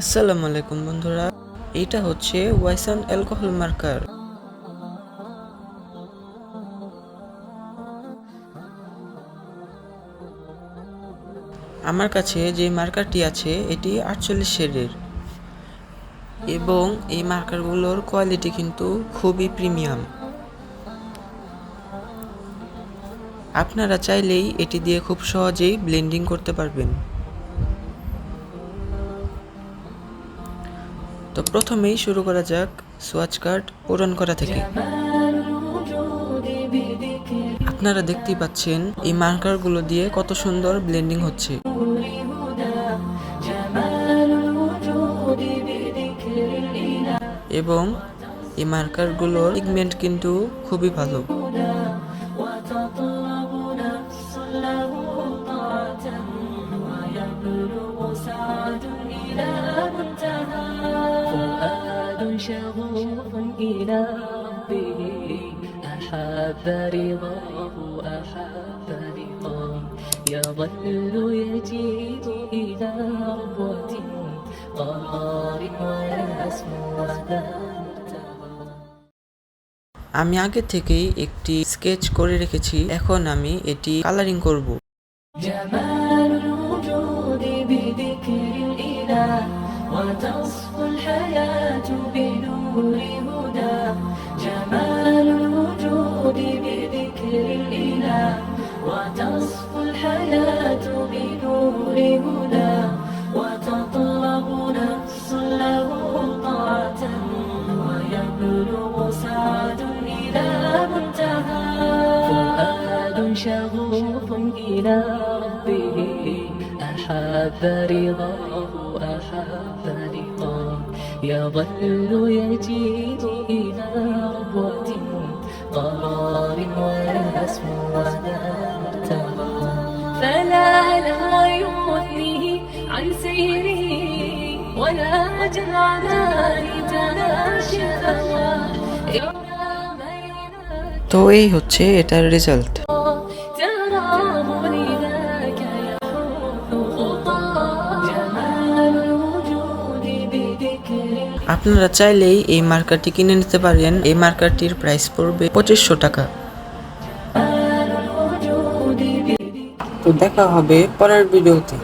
আসসালামু আলাইকুম, বন্ধুরা। এইটা হচ্ছে ওয়াইসান অ্যালকোহল মার্কার। আমার কাছে যে মার্কারটি আছে, এটি আটচল্লিশ শেডের। এবং এই মার্কারগুলোর কোয়ালিটি কিন্তু খুবই প্রিমিয়াম। আপনারা চাইলেই এটি দিয়ে খুব সহজেই ব্লেন্ডিং করতে পারবেন। তো প্রথমেই শুরু করা যাক সোয়াচ কার্ড পূরণ করা থেকে। আপনারা দেখতেই পাচ্ছেন, এই মার্কারগুলো দিয়ে কত সুন্দর ব্লেন্ডিং হচ্ছে। এবং এই মার্কারগুলোর পিগমেন্ট কিন্তু খুবই ভালো। شغوف إلى ربه أحب رضاه أحب رضاه يظل يجيء إلى ربوة قرار ويسمو ذا مرتضى আমি আগে থেকেই একটি স্কেচ করে রেখেছি এখন আমি এটি কালারিং করব وتصفو الحياة بنور هدى جمال الوجود بذكر الإله. وتصفو الحياة بنور هدى وتطلب نفس له طاعة. ويبلغ سعد إلى منتهى. فؤاد شغوف إلى ربه. أحب رضاه أحب رضاه يظل يجيء إلى ربوة قرار ويسمو ولا مرتضى فلا لهو يغنيه عن سيره ولا جنعان تناشى هواه إلا بين তো এই হচ্ছে এটার রেজাল্ট আপনারা চাইলেই এই মার্কারটি কিনে নিতে পারেন। এই মার্কারটির প্রাইস পড়বে পঁচিশশো টাকা। তো দেখা হবে পরের ভিডিওতে।